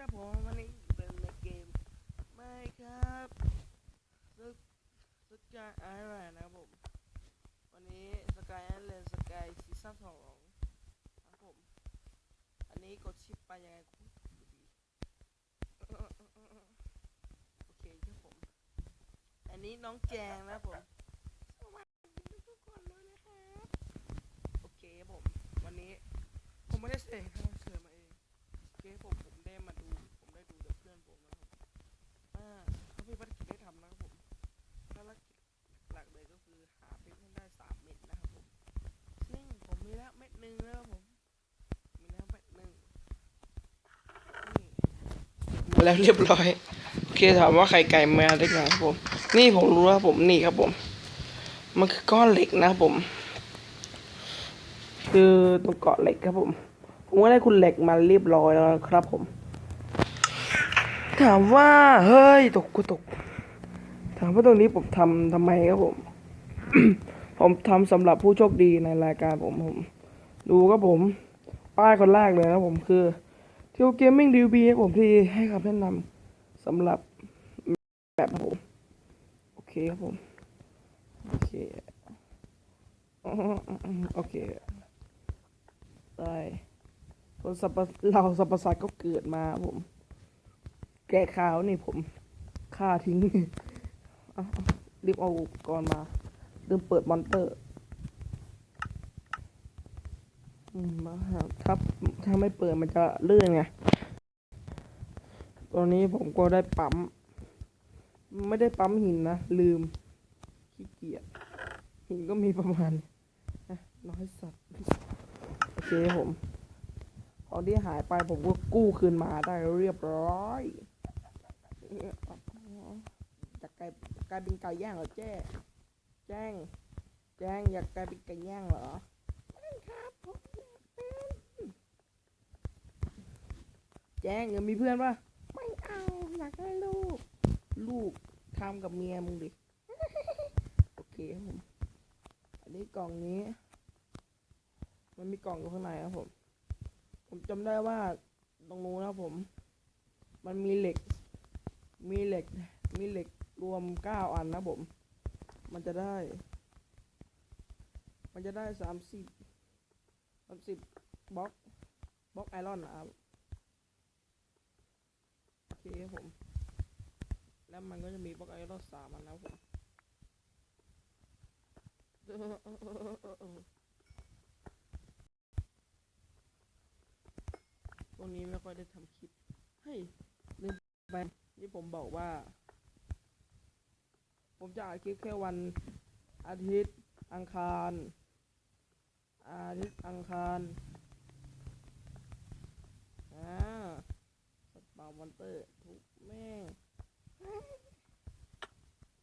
นะผมวันนี้เป็นในเกมไม่ครับสกสกายไอรอนนะครับผม วันนี้สกายไอรอนสกายซีซั่นสองนะครับผม อันนี้กดชิปไปยังไงโอเคครับผม อันนี้น้องแจงนะผมสวัสดีทุกคนด้วยนะครับโอเคผม วันนี้ผมไม่ได้เสกนะครับเชิญมาเองโอเคผม มีภารกิจได้ทำนะครับผมภารกิจหลักเลยก็คือหาเพชรให้ได้สามเม็ดนะครับผม ซึ่งผมมีแล้วเม็ดหนึ่งแล้วครับผม มีแล้วเม็ดหนึ่งนี่มาแล้วเรียบร้อย โอเคถามว่าไข่ไก่มาได้ไงครับผม นี่ผมรู้แล้วครับผมนี่ครับผม มันคือก้อนเหล็กนะครับผม คือตรงเกาะเหล็กครับผม ผมก็ได้คุณเหล็กมาเรียบร้อยแล้วครับผม ถามว่า เฮ้ย ตกกูตก ถามว่าตรงนี้ผมทำทำไมครับผม ผมทำสำหรับผู้โชคดีในรายการผมผม ดูครับผม ป้ายคนแรกเลยนะผมคือเทิวเกมมิ่งดีบีครับผมที่ให้คำแนะนำสำหรับแบบผม โอเคครับผม โอเค โอเคได้คนสัปะเราสัปปะสัตว์ก็เกิดมาผม แกะขาวนี่ผมฆ่าทิ้งรีบเอาอุปกรณ์มาลืมเปิดมอนเตอร์อืมมาถ้าถ้าไม่เปิดมันจะเลื่อนไง ตอนนี้ผมก็ได้ปั๊ม ไม่ได้ปั๊มหินนะ ลืม ขี้เกียจ หินก็มีประมาณอะน้อยสัตว์ โอเคผมตอที่หายไปผมก็กู้คืนมาได้เรียบร้อย อ๊ะจะกลายกลายเป็นไก่ย่างเหรอแจ้แจ้ง แจ้งอยากกลายเป็นไก่ย่างเหรอใช่ครับผมอยากเป็นแจ้งยังมีเพื่อนปะไม่เอาอยากได้ลูก ลูกทำกับเมียมึงดิโอเคครับผมอันนี้กล่องนี้ มันมีกล่องอยู่ข้างในครับผม ผมจำได้ว่าตรงนู้นนะครับผม มันมีเหล็ก มีเหล็ก มีเหล็กรวมเก้าอันนะผม มันจะได้ มันจะได้สามสิบสามสิบบล็อกบล็อกไอรอนนะครับ โอเคครับผม แล้วมันก็จะมีบล็อกไอรอนสามอันนะครับผมพวกนี้ไม่ค่อยได้ทำคลิปเฮ้ลืมไป นี่ผมบอกว่า ผมจะอัดคลิปแค่วันอาทิตย์อังคาร อาทิตย์อังคารอ่าสปาวมอนเตอร์ทุกแม่ง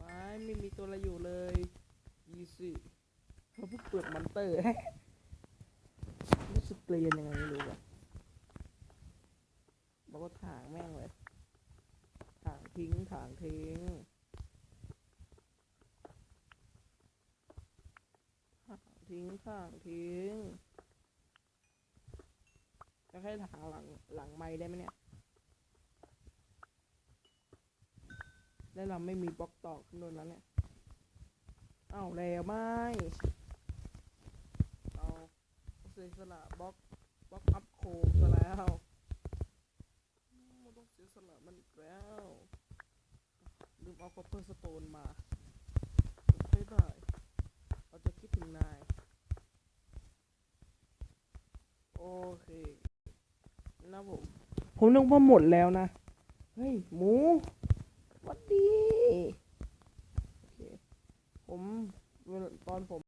ว้ายไม่มีตัวอะไรอยู่เลยยี่สิเขาเพิ่งเปิดมอนเตอร์รู้สึกเกลียนยังไงไม่รู้อะบอกว่าถางแม่งเลย ทิ้งถางทิ้งถางทิ้งถางทิ้ง จะให้ถางหลังหลังไม้ได้ไหมเนี่ย แล้วเราไม่มีบล็อกตอกขึ้นโดนแล้วเนี่ย เอ้าแล้วไม่เอาเสียสละบล็อกบล็อกอัพโคมซะแล้วมันต้องเสียส ลืมเอาคอปเปอร์สโตนมาใช่ได้เราจะคิดถึงนาย โอเค นะผม ผมนึกว่าหมดแล้วนะ เฮ้ย หมูหวัดดีโอเค ผมตอนผม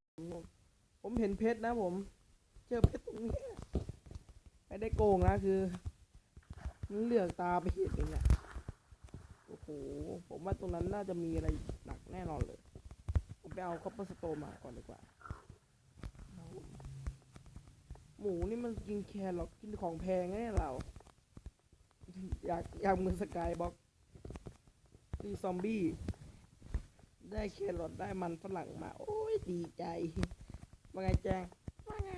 ผมเห็นเพชรนะผม เจอเพชรตรงนี้ไม่ได้โกงนะคือมันเหลือกตาไปเห็นเองอะ อ้โห ผมว่าตรงนั้นน่าจะมีอะไรหนักแน่นอนเลย ผมไปเอาคอปเปอร์สโตมาก่อนดีกว่า หมูนี่มันกินแครอทกินของแพงแน่เรา อยากอยากเมือสกายบ็อกตีซอมบี้ ได้แครอทได้มันฝรั่งมา โอ้ยดีใจว่าไงแจงว่าไง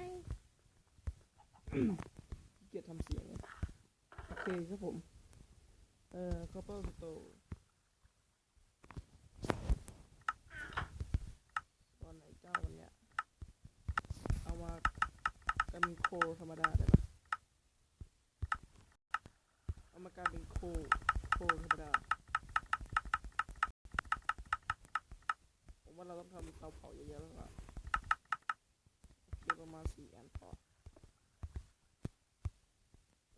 เกียดทำเสียง โอเคครับผม เออ copper store ตอนไหนเจ้าวันเนี้ย เอามากันเป็นโคธรรมดาได้ปะเอามากลายเป็นโคโคธรรมดา ผมว่าเราต้องทำเตาเผาเยอะๆแล้วล่ะโอเคประมาณสี่อันพอ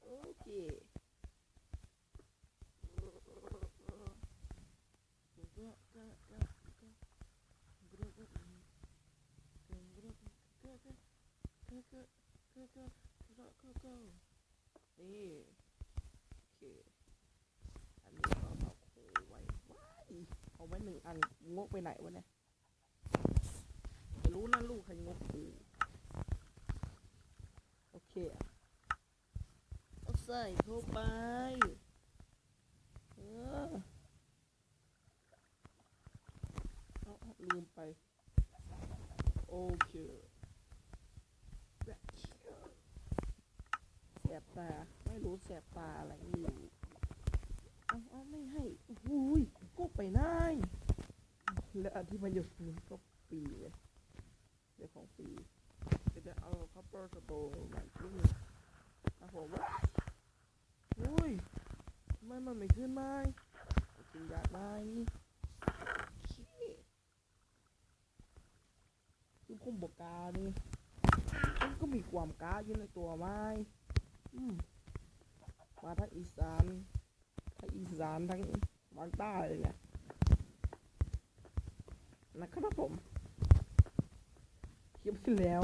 โอเค นี่โอเคอันนี้เราเอาโคไว้ว้ายเอาไว้หนึ่งอันงกไปไหนวะเนี่ยไม่รู้นะลูกใครงกกูโอเคเอาใส่เข้าไปเออเอาเอาลืมไป โอเคแบบแสบตา ไม่รู้แสบตาอะไรไม่รู้เอาเอาไม่ให้โอ้ยก็ไปได้แล้วอันที่มันอยู่นู้นก็ฟรีเลยเดี๋ยวของฟรีเดี๋ยวจะเอาคัพเปอร์สโตร์ม่ขึ้นนะผมว่าโอ้ยทำไมมันไม่ขึ้นไมากินยาได้นี่ขี้คือผมบอกกานี่มันก็มีความกาอยู่ในตัวไม้อืม มาทั้งอีสานทั้งอีสานทั้งภาคใต้เลยนะนะครับผมคลิปที่แล้ว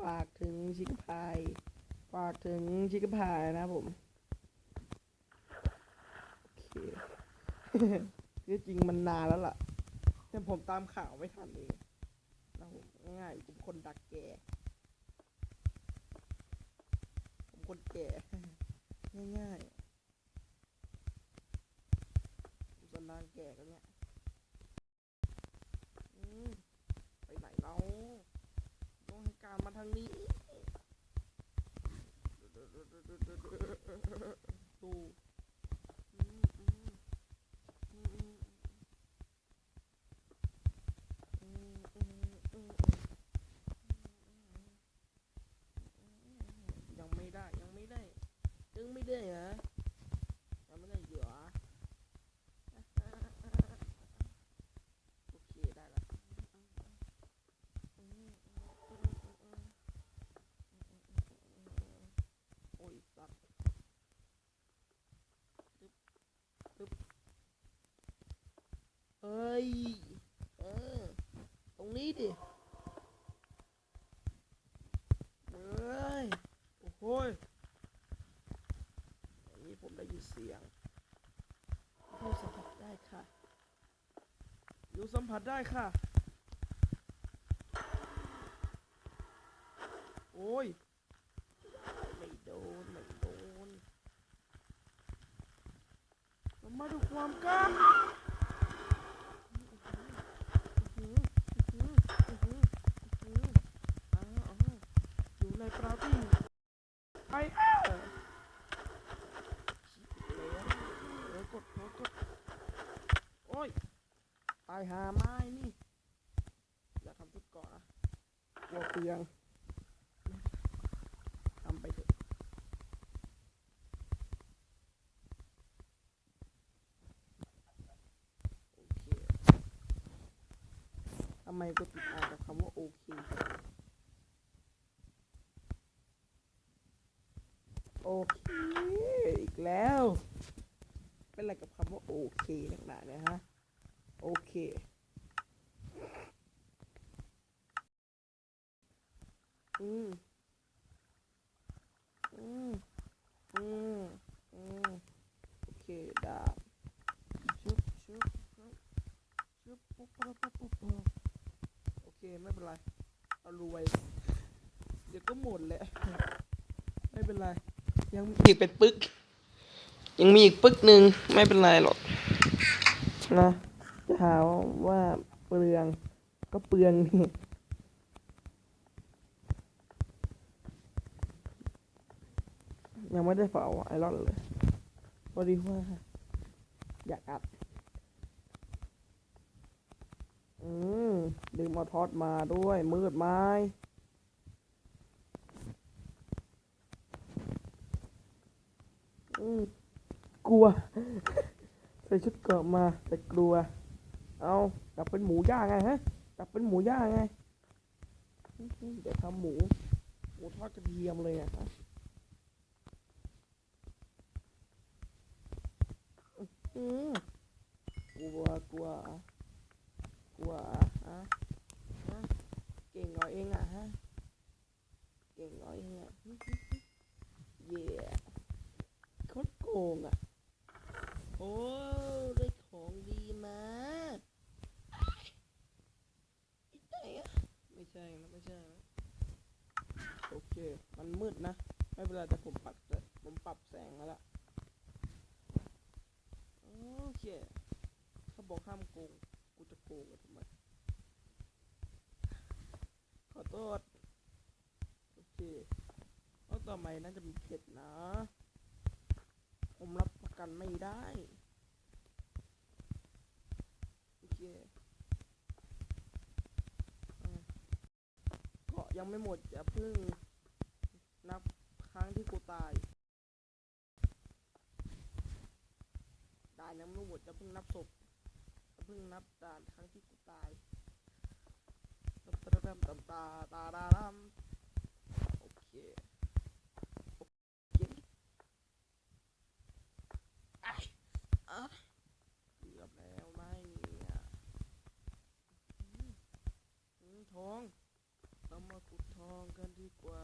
ฝากถึงชิคกี้พาย ฝากถึงชิคกี้พายนะผมโอเคคือจริงมันนานแล้วล่ะ แต่ผมตามข่าวไม่ทันเองนะผมง่ายผมคนดักแก ผม คนแก่ ง่ายๆสนานแก่กันเนี่ยไปไหนเราต้องให้การมาทางนี้ ดูอืมอืมอืมอืมอืมอืมอืมยังไม่ได้ยังไม่ได้ ยังไม่ได้เหรอยังไม่ได้เหรอโอเคได้ละ โอ้ยสัตว์ตึ๊บตึ๊บเอ้ย เออ ตรงนี้ดิ เอ้ย โอ้โหยอันนี้ผมได้ยิน เสียงอยู่สัมผัสได้ค่ะอยู่สัมผัสได้ค่ะ โอ้ย ไม่โดน ไม่โดนเรามาดูความกล้าอื้อหืออื้อหืออื้อหืออ้าวอ้าวอยู่ในปราร์ตี้ไปเออเดี๋ยวกดกดกดโอ้ย ตาย หาไม้นี่อย่าทำทุกก่อนนะกลัวเปลืองทำไปเถอะโอเคทำไมก็ติดอ่านกับคำว่าโอเคโอเค อีกแล้ว เป็นอะไรกับคำว่าโอเคนักหนาเนี่ยฮะ โอเค อืม อืม อืม อืม โอเคดาบชุบชุบชุบชุบปุ๊บปุ๊บปุ๊บปุ๊บโอเค ไม่เป็นไร เอารวย เดี๋ยวก็หมดแหละ ไม่เป็นไร ยังมีอีกเป็นปึก ยังมีอีกปึกหนึ่ง ไม่เป็นไรหรอก นะ จะหาว่าเปลือง ก็เปลืองนี่ยังไม่ได้เผาไอรอนเลยพอดีว่า อยากอัด อืมดึงมาทอดมาด้วย มืดไม้อืมกลัว ใส่ชุดเกราะมาแต่กลัว เอากลับเป็นหมูย่างไงฮะกลับเป็นหมูย่างไงเดี๋ยวทำหมู หมูทอดกระเทียมเลยอะฮะอืมกลัวกลัวกลัวอะฮะฮะเก่งเหรอเองอะฮะ เก่งเหรอเองอะฮึฮึฮึเย่โคตรโกงอะโอ้ได้ของดีมาอีไหนอะไม่ใช่นะไม่ใช่นะ โอเค มันมืดนะ ไม่เป็นไรแต่ผมปรับแต่ผมปรับแสงแล้วล่ะ โอเค เขาบอกห้ามโกงูกงอะทำไมขอโทษโอเคเพราะต่อไปน่าจะมีเผ็ดนะ ผมรับประกันไม่ได้โอเคอะก็ยังไม่หมดอย่าเพิ่งนับครั้งที่กูตายด่านยังไม่หมดจะเพิ่งนับศพ เพิ่งนับด่านครั้งที่กูตายตาตาตาตาตาตาตาโอเคโอเคไอ้อะเกือบแล้วไม่มีอะอืมอืมทองเรามาขุดทองกันดีกว่า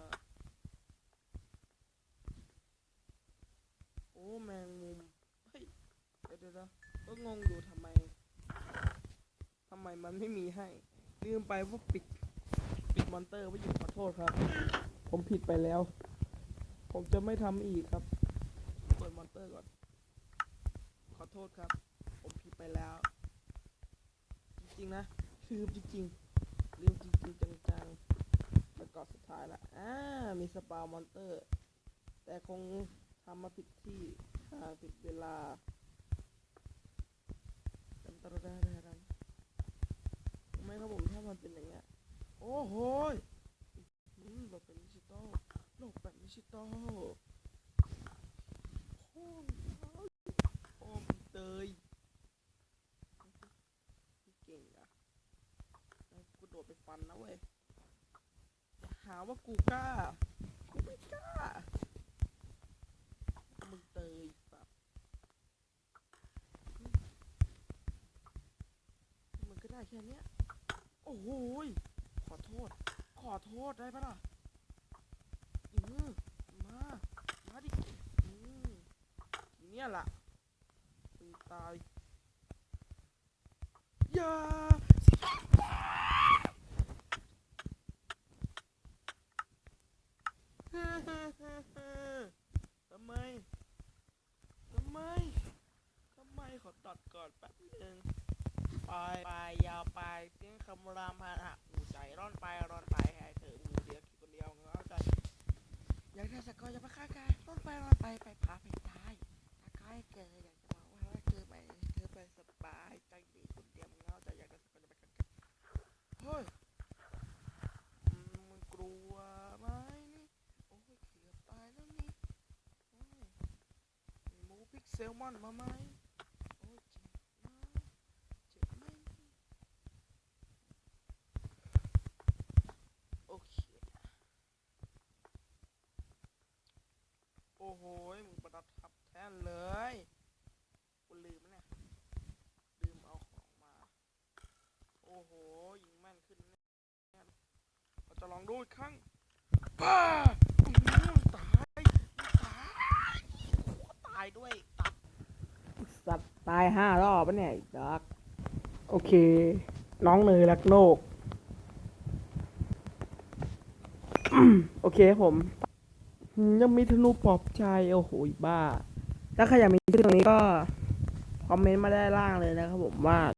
โอ้แมงมุม เฮ้ย เดี๋ยวเดี๋ยวก็งงอยู่ทำไม ไมมันไม่มีให้ ลืมไปว่าปิด ปิดมอนเตอร์ไว้อยู่ขอโทษครับ ผมผิดไปแล้ว ผมจะไม่ทำอีกครับ เปิดมอนเตอร์ก่อน ขอโทษครับ ผมผิดไปแล้ว จริงๆนะ ลืมจริงๆ ลืมจริงๆจังๆแล้วก็สุดท้ายละอ่า มีสปามอนเตอร์ แต่คงทำมาผิดที่ผิดเวลาดันตระดาดาดันทำ ไมครับผมถ้ามันเป็นอย่างเงี้ยโอ้โหยอืมเราเป็นดิจิตอลโลกแบบดิจิตอลโอ้โอ้มเตยพี่เก่งอะกูโดดไปฟันนะเว้ยหาว่ากูกล้ากูไม่กล้ามึงเตยแบบมันก็ได้แค่เนี้ย อ้โหยขอโทษ ขอโทษได้ปะล่ะอืมา มาดิอืมทีเนี้ยล่ะมึงตายอย่าทำไม ทำไม ทำไมขอตัดก่อนแป๊บหนึ่ง ไปไปยาวไปเสียงคำรามพาหะหูใจร่อนไปร่อนไปให้เธอมือเดียวคิดคนเดียวเงาใจอยากได้สกอร์อย่ามาฆ่ากายร่อนไปร่อนไปไปพาไปตายถ้ากายเกิดอยากจะบอกว่าว่าเธอไปเธอไปสบายใจดีคนเดียวเงาใจอยากได้สกอร์อย่าไปฆ่ากายเฮ้ยมึงกลัวไหมนี่โอ้ยเกือบตายแล้วนี่มีหมูพริกแซลมอนมาไหมโอ้ยเจ็บนะเจ็บไหมโอเค โอ้โหยมึงประดับทับแท่นเลยกูลืมแล้วเนี่ย ลืมเอาของมา โอ้โห ยิงแม่นขึ้นแน่เรา จะลองดูอีกครั้งป้าตายตายตายด้วยตับสัตว์ตายห้ารอบปะเนี่ยไอ้ดักโอเค น้องเนยรักโลก โอเคครับผมอืมยังมีธนูปลอบใจ โอ้โหบ้า ถ้าใครอยากมีชื่อตรงนี้ก็ คอมเมนต์มาได้ล่างเลยนะครับผมว่า